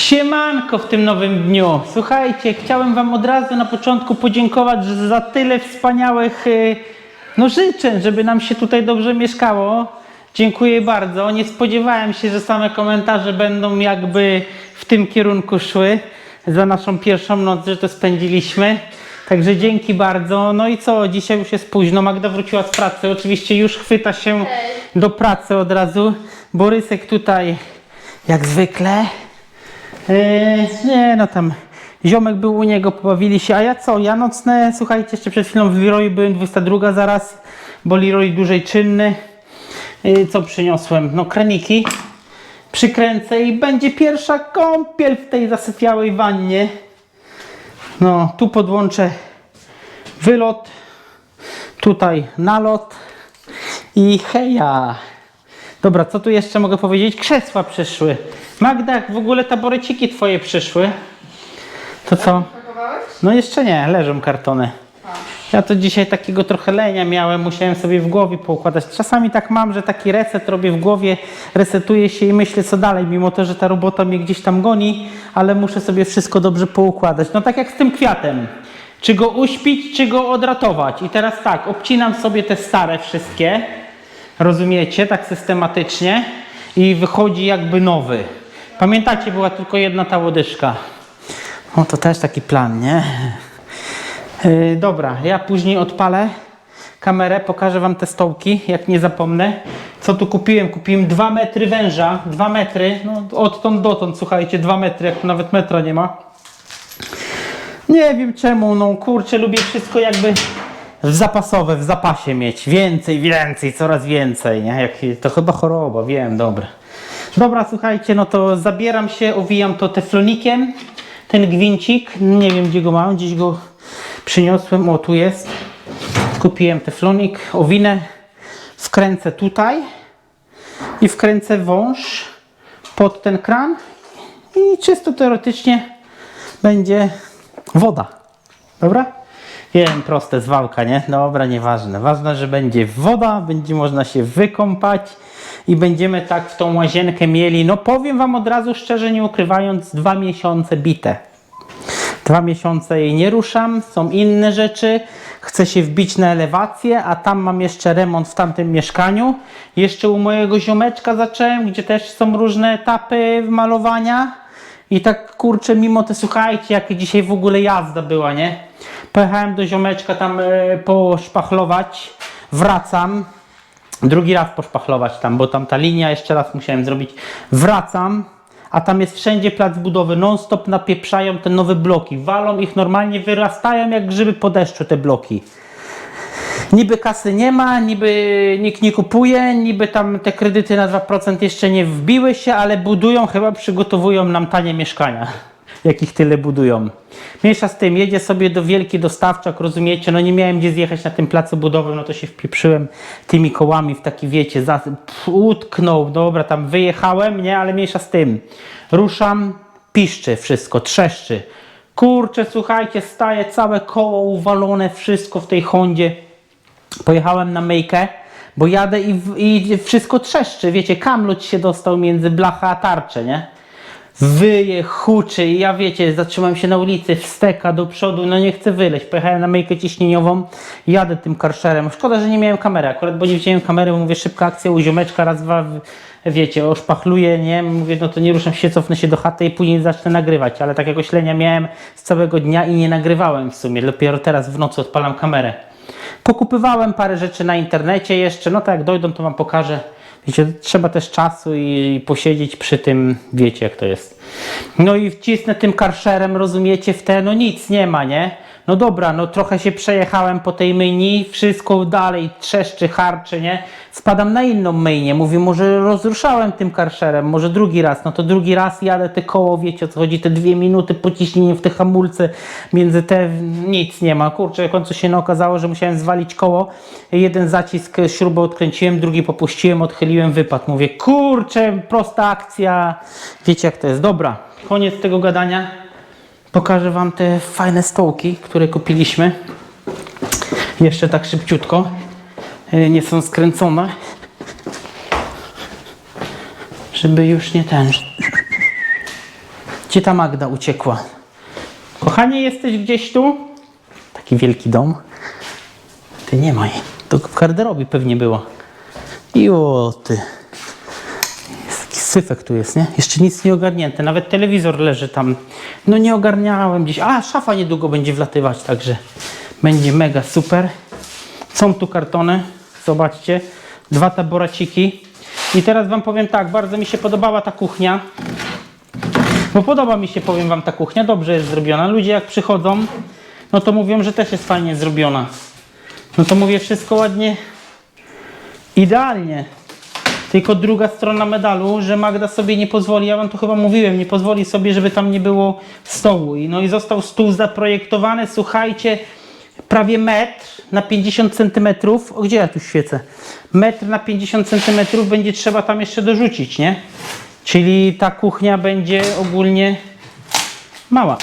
Siemanko w tym nowym dniu. Słuchajcie, chciałem Wam od razu na początku podziękować za tyle wspaniałych y, no, życzeń, żeby nam się tutaj dobrze mieszkało. Dziękuję bardzo. Nie spodziewałem się, że same komentarze będą jakby w tym kierunku szły za naszą pierwszą noc, że to spędziliśmy. Także dzięki bardzo. No i co, dzisiaj już jest późno. Magda wróciła z pracy. Oczywiście już chwyta się do pracy od razu. Borysek tutaj jak zwykle. Eee, nie, no tam ziomek był u niego, pobawili się, a ja co? Ja nocne, słuchajcie, jeszcze przed chwilą w Leroy byłem 22 zaraz, bo Leroy dłużej czynny. Eee, co przyniosłem? No kraniki. Przykręcę i będzie pierwsza kąpiel w tej zasypiałej wannie. No, tu podłączę wylot, tutaj nalot i heja. Dobra, co tu jeszcze mogę powiedzieć? Krzesła przyszły. Magda, w ogóle taboreciki twoje przyszły? To co? No jeszcze nie, leżą kartony. Ja to dzisiaj takiego trochę lenia miałem, musiałem sobie w głowie poukładać. Czasami tak mam, że taki reset robię w głowie, resetuję się i myślę co dalej, mimo to, że ta robota mnie gdzieś tam goni, ale muszę sobie wszystko dobrze poukładać. No tak jak z tym kwiatem. Czy go uśpić, czy go odratować. I teraz tak, obcinam sobie te stare wszystkie, rozumiecie, tak systematycznie i wychodzi jakby nowy. Pamiętacie, była tylko jedna ta łodyżka. No to też taki plan, nie? Yy, dobra, ja później odpalę kamerę, pokażę Wam te stołki, jak nie zapomnę. Co tu kupiłem? Kupiłem 2 metry węża, 2 metry, no odtąd dotąd, słuchajcie, 2 metry, jak tu nawet metra nie ma. Nie wiem czemu, no kurczę, lubię wszystko jakby w zapasowe, w zapasie mieć. Więcej, więcej, coraz więcej, nie? Jak, to chyba choroba, wiem, dobra. Dobra, słuchajcie, no to zabieram się, owijam to teflonikiem, ten gwincik, nie wiem gdzie go mam, gdzieś go przyniosłem, o tu jest. Kupiłem teflonik, owinę, wkręcę tutaj i wkręcę wąż pod ten kran i czysto teoretycznie będzie woda. Dobra? Wiem, proste, zwałka, nie? Dobra, nieważne. Ważne, że będzie woda, będzie można się wykąpać i będziemy tak w tą łazienkę mieli, no powiem Wam od razu szczerze, nie ukrywając, dwa miesiące bite. Dwa miesiące jej nie ruszam, są inne rzeczy. Chcę się wbić na elewację, a tam mam jeszcze remont w tamtym mieszkaniu. Jeszcze u mojego ziomeczka zacząłem, gdzie też są różne etapy malowania. I tak kurczę, mimo te słuchajcie, jak dzisiaj w ogóle jazda była, nie? Pojechałem do ziomeczka tam e, poszpachlować, wracam. Drugi raz poszpachlować tam, bo tam ta linia jeszcze raz musiałem zrobić. Wracam, a tam jest wszędzie plac budowy, non-stop napieprzają te nowe bloki, walą ich normalnie, wyrastają jak grzyby po deszczu te bloki. Niby kasy nie ma, niby nikt nie kupuje, niby tam te kredyty na 2% jeszcze nie wbiły się, ale budują, chyba przygotowują nam tanie mieszkania. Jakich tyle budują. Mniejsza z tym, jedzie sobie do wielki dostawczak, rozumiecie? No nie miałem gdzie zjechać na tym placu budowym, no to się wpieprzyłem tymi kołami w taki, wiecie, za, utknął, dobra, tam wyjechałem, nie, ale mniejsza z tym. Ruszam, piszczy wszystko, trzeszczy. Kurczę, słuchajcie, staje całe koło uwalone, wszystko w tej Hondzie. Pojechałem na myjkę, bo jadę i, i wszystko trzeszczy. Wiecie, kamluć się dostał między blacha a tarczę, nie? Wyje, huczy i ja wiecie, zatrzymałem się na ulicy, wsteka do przodu, no nie chcę wyleźć. Pojechałem na myjkę ciśnieniową, jadę tym karszerem. Szkoda, że nie miałem kamery, akurat bo nie wziąłem kamery, bo mówię szybka akcja u ziomeczka, raz, dwa, wiecie, oszpachluję, nie? Mówię, no to nie ruszam się, cofnę się do chaty i później zacznę nagrywać, ale takiego ślenia miałem z całego dnia i nie nagrywałem w sumie, dopiero teraz w nocy odpalam kamerę. Pokupywałem parę rzeczy na internecie jeszcze, no tak jak dojdą to wam pokażę. Wiecie, trzeba też czasu i posiedzieć przy tym, wiecie jak to jest. No i wcisnę tym karszerem, rozumiecie, w te, no nic nie ma, nie? No dobra, no trochę się przejechałem po tej myjni, wszystko dalej trzeszczy, harczy, nie? Spadam na inną myjnię, mówię, może rozruszałem tym karszerem, może drugi raz, no to drugi raz jadę te koło, wiecie o co chodzi, te dwie minuty pociśnienie w te hamulce, między te, nic nie ma, kurczę, w końcu się no okazało, że musiałem zwalić koło, jeden zacisk śrubę odkręciłem, drugi popuściłem, odchyliłem, wypadł, mówię, kurczę, prosta akcja, wiecie jak to jest, dobra, koniec tego gadania, pokażę Wam te fajne stołki, które kupiliśmy. Jeszcze tak szybciutko. E, Nie są skręcone. Żeby już nie ten. Gdzie ta Magda uciekła? Kochanie, jesteś gdzieś tu? Taki wielki dom. Ty nie ma jej. To w garderobie pewnie była. I o ty. Syfek tu jest, nie? Jeszcze nic nie ogarnięte. Nawet telewizor leży tam. No nie ogarniałem dziś. A, szafa niedługo będzie wlatywać, także będzie mega super. Są tu kartony. Zobaczcie. Dwa taboraciki. I teraz wam powiem tak, bardzo mi się podobała ta kuchnia. Bo podoba mi się, powiem wam, ta kuchnia. Dobrze jest zrobiona. Ludzie jak przychodzą, no to mówią, że też jest fajnie zrobiona. No to mówię wszystko ładnie, idealnie. Tylko druga strona medalu, że Magda sobie nie pozwoli, ja wam to chyba mówiłem, nie pozwoli sobie, żeby tam nie było stołu. I no i został stół zaprojektowany, słuchajcie, prawie metr na 50 centymetrów. O gdzie ja tu świecę? Metr na 50 centymetrów będzie trzeba tam jeszcze dorzucić, nie? Czyli ta kuchnia będzie ogólnie mała.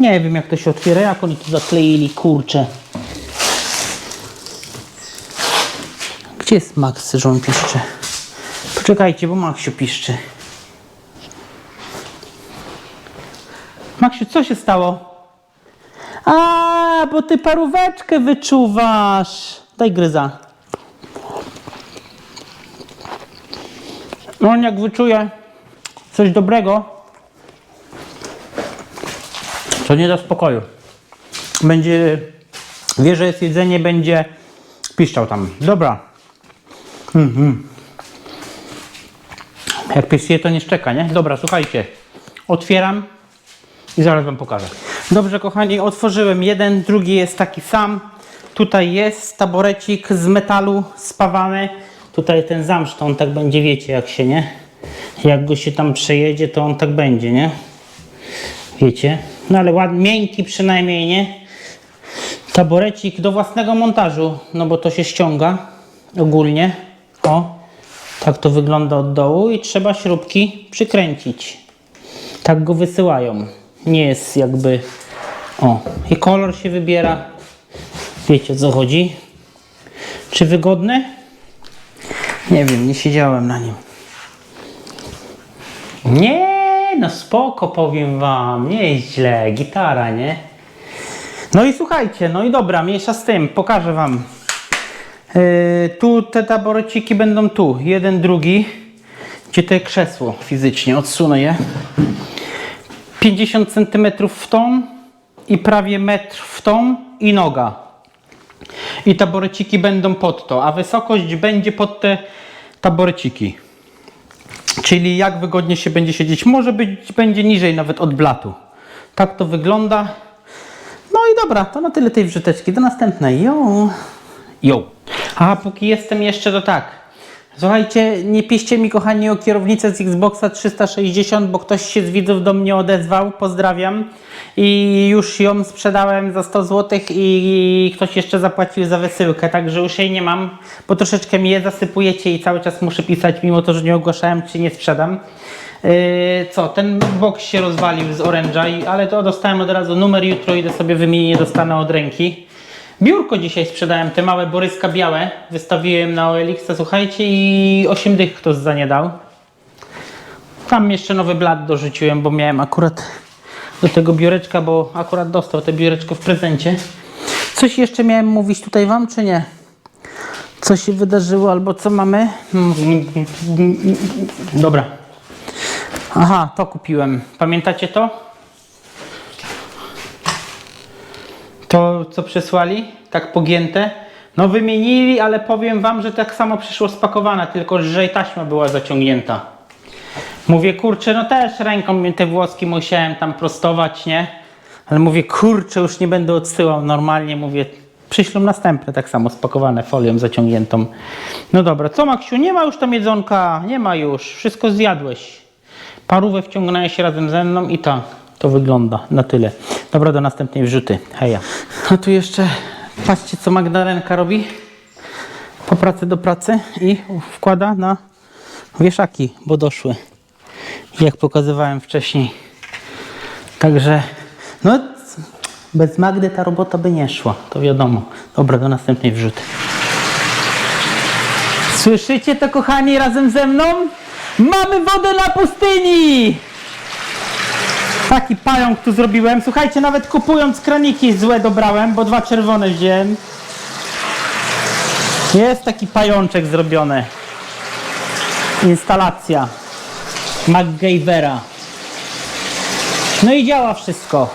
Nie wiem jak to się otwiera, jak oni to zakleili, kurczę. Gdzie jest Max, że on? Poczekajcie, bo Maksiu piszczy. Maksiu, co się stało? A, bo ty paróweczkę wyczuwasz. Daj gryza. On jak wyczuje coś dobrego, to nie da spokoju. Będzie, wie, że jest jedzenie, będzie piszczał tam. Dobra. Mhm. Jak pies je, to nie szczeka, nie? Dobra, słuchajcie. Otwieram i zaraz wam pokażę. Dobrze, kochani, otworzyłem jeden, drugi jest taki sam. Tutaj jest taborecik z metalu spawany. Tutaj ten zamsz, to on tak będzie, wiecie jak się, nie? Jak go się tam przejedzie, to on tak będzie, nie? Wiecie? No ale ładny, miękki przynajmniej, nie? Taborecik do własnego montażu, no bo to się ściąga ogólnie. O, tak to wygląda od dołu i trzeba śrubki przykręcić. Tak go wysyłają. Nie jest jakby... O, i kolor się wybiera. Wiecie co chodzi. Czy wygodny? Nie wiem, nie siedziałem na nim. Nie, no spoko powiem wam, nie jest źle, gitara, nie? No i słuchajcie, no i dobra, mniejsza z tym, pokażę wam. Yy, tu te taboreciki będą tu, jeden, drugi, gdzie to krzesło fizycznie, odsunę je. 50 cm w tą i prawie metr w tą i noga. I taboreciki będą pod to, a wysokość będzie pod te taboreciki. Czyli jak wygodnie się będzie siedzieć. Może być, będzie niżej nawet od blatu. Tak to wygląda. No i dobra, to na tyle tej wrzuteczki. Do następnej. Jo. Jo. A póki jestem jeszcze, to tak. Słuchajcie, nie piszcie mi kochani o kierownicę z Xboxa 360, bo ktoś się z widzów do mnie odezwał. Pozdrawiam. I już ją sprzedałem za 100 zł i ktoś jeszcze zapłacił za wysyłkę, także już jej nie mam, bo troszeczkę mi je zasypujecie i cały czas muszę pisać, mimo to, że nie ogłaszałem, czy nie sprzedam. Yy, co, ten box się rozwalił z i- ale to dostałem od razu numer, jutro idę sobie wymienię, dostanę od ręki. Biurko dzisiaj sprzedałem, te małe boryska białe, wystawiłem na OLX, słuchajcie, i 8 dych ktoś za nie dał. Tam jeszcze nowy blat dorzuciłem, bo miałem akurat do tego biureczka, bo akurat dostał te biureczko w prezencie. Coś jeszcze miałem mówić tutaj wam, czy nie? Co się wydarzyło, albo co mamy? Dobra. Aha, to kupiłem. Pamiętacie to? To, co przesłali, tak pogięte. No wymienili, ale powiem wam, że tak samo przyszło spakowane, tylko że i taśma była zaciągnięta. Mówię, kurczę, no też ręką te włoski musiałem tam prostować, nie? Ale mówię, kurczę, już nie będę odsyłał normalnie, mówię, przyślą następne tak samo spakowane folią zaciągniętą. No dobra, co Maksiu, nie ma już tam jedzonka, nie ma już, wszystko zjadłeś. Parówę wciągnąłeś razem ze mną i tak, to wygląda, na tyle. Dobra, do następnej wrzuty, heja. A tu jeszcze, patrzcie co Magdalenka robi. Po pracy do pracy i wkłada na wieszaki, bo doszły jak pokazywałem wcześniej. Także, no, bez Magdy ta robota by nie szła, to wiadomo. Dobra, do następnej wrzuty. Słyszycie to, kochani, razem ze mną? Mamy wodę na pustyni! Taki pająk tu zrobiłem. Słuchajcie, nawet kupując kraniki złe dobrałem, bo dwa czerwone wziąłem. Jest taki pajączek zrobiony. Instalacja MacGyvera. No i działa wszystko.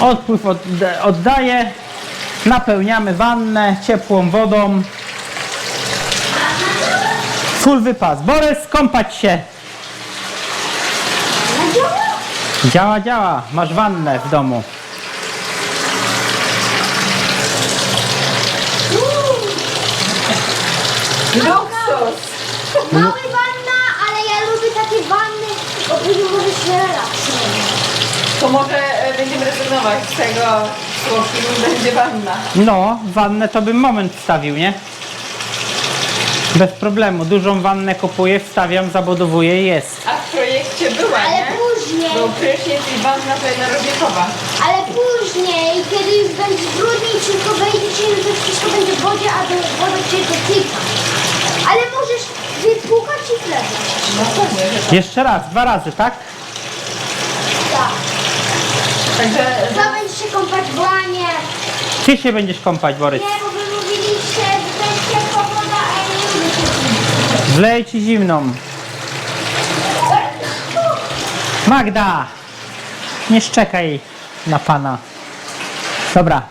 Odpływ odda- oddaje. Napełniamy wannę ciepłą wodą. Full wypas. Borys, kąpać się. Działa, działa. Masz wannę w domu. Luksus! Mały wanna, ale ja lubię takie wanny, bo później może się relaksuję. To może e, będziemy rezygnować z tego słowki, będzie wanna. No, wannę to bym moment wstawił, nie? Bez problemu. Dużą wannę kupuję, wstawiam, zabudowuję i jest. A w projekcie była, Ale nie? Później, Był prysznic i wanna to jednorodziekowa. ale później, kiedy już będzie brudniej, tylko wejdziecie, to wszystko będzie w wodzie, a do woda cię dotyka. Ale możesz wypłukać i wlewać. No pewnie, że tak. Jeszcze raz, dwa razy, tak? Tak. Także To będzie się kąpać w łanie. Ty się będziesz kąpać, Borys. Nie, bo wy mówiliście, że jest ciepła woda, a ja nie lubię. Wlej ci zimną. Magda! Nie szczekaj na pana. Dobra,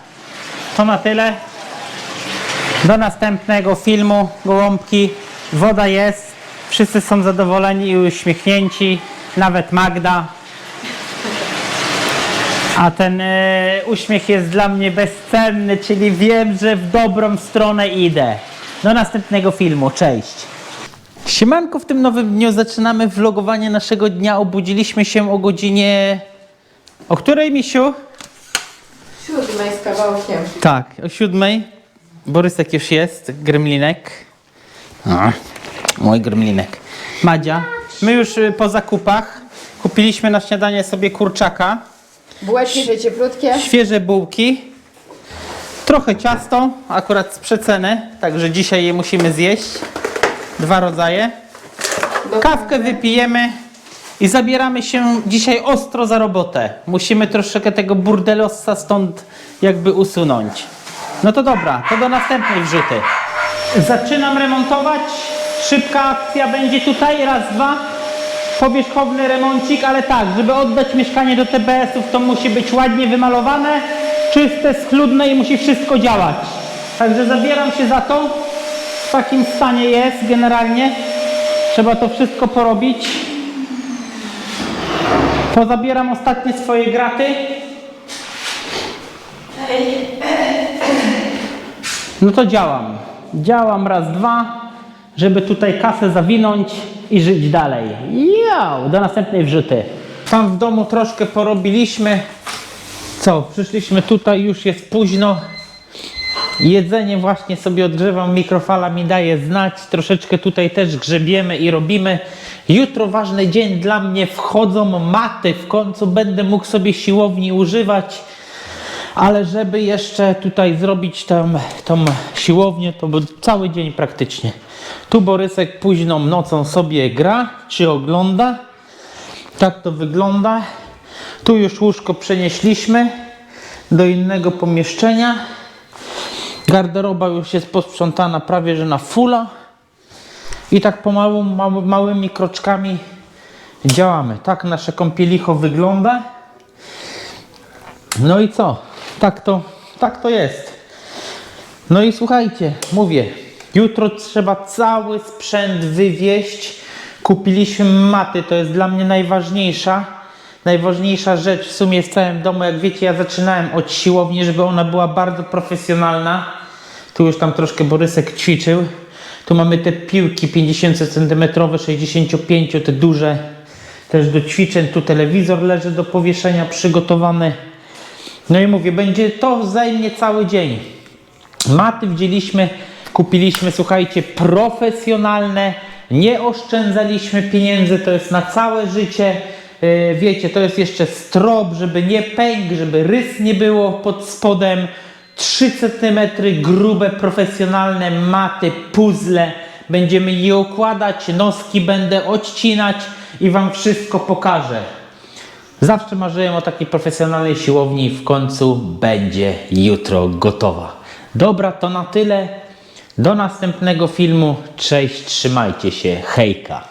to na tyle. Do następnego filmu, gołąbki. Woda jest. Wszyscy są zadowoleni i uśmiechnięci. Nawet Magda. A ten e, uśmiech jest dla mnie bezcenny, czyli wiem, że w dobrą stronę idę. Do następnego filmu. Cześć. Siemanko, w tym nowym dniu zaczynamy vlogowanie naszego dnia. Obudziliśmy się o godzinie... O której, Misiu? siódmej z kawałkiem. Tak, o siódmej. Borysek już jest, gremlinek. A, mój gremlinek. Madzia. My już y, po zakupach kupiliśmy na śniadanie sobie kurczaka, Bułeczki te cieplutkie. świeże bułki, trochę ciasto, akurat z przeceny, także dzisiaj je musimy zjeść. Dwa rodzaje. Kawkę wypijemy i zabieramy się dzisiaj ostro za robotę. Musimy troszeczkę tego burdelosa stąd jakby usunąć. No to dobra, to do następnej wrzuty. Zaczynam remontować. Szybka akcja będzie tutaj, raz, dwa. Powierzchowny remoncik, ale tak, żeby oddać mieszkanie do TBS-ów, to musi być ładnie wymalowane, czyste, schludne i musi wszystko działać. Także zabieram się za to. W takim stanie jest generalnie. Trzeba to wszystko porobić. Pozabieram ostatnie swoje graty. No to działam. Działam raz, dwa, żeby tutaj kasę zawinąć i żyć dalej. Jau, do następnej wrzuty. Tam w domu troszkę porobiliśmy. Co, przyszliśmy tutaj, już jest późno. Jedzenie właśnie sobie odgrzewam, mikrofala mi daje znać. Troszeczkę tutaj też grzebiemy i robimy. Jutro ważny dzień dla mnie, wchodzą maty. W końcu będę mógł sobie siłowni używać. Ale żeby jeszcze tutaj zrobić tam, tą siłownię, to cały dzień praktycznie. Tu Borysek późną nocą sobie gra, czy ogląda. Tak to wygląda. Tu już łóżko przenieśliśmy do innego pomieszczenia. Garderoba już jest posprzątana prawie że na fulla. I tak pomału, mały, małymi kroczkami działamy. Tak nasze kąpielicho wygląda. No i co? Tak to, tak to jest. No i słuchajcie, mówię, jutro trzeba cały sprzęt wywieźć. Kupiliśmy maty, to jest dla mnie najważniejsza. Najważniejsza rzecz w sumie w całym domu. Jak wiecie, ja zaczynałem od siłowni, żeby ona była bardzo profesjonalna. Tu już tam troszkę Borysek ćwiczył. Tu mamy te piłki 50 cm, 65 te duże też do ćwiczeń. Tu telewizor leży do powieszenia przygotowany. No i mówię, będzie to zajmie cały dzień. Maty wzięliśmy, kupiliśmy, słuchajcie, profesjonalne, nie oszczędzaliśmy pieniędzy, to jest na całe życie. Yy, Wiecie, to jest jeszcze strop, żeby nie pękł, żeby rys nie było pod spodem. 3 cm grube, profesjonalne maty, puzzle. Będziemy je układać, noski będę odcinać i Wam wszystko pokażę. Zawsze marzyłem o takiej profesjonalnej siłowni i w końcu będzie jutro gotowa. Dobra, to na tyle. Do następnego filmu. Cześć, trzymajcie się. Hejka.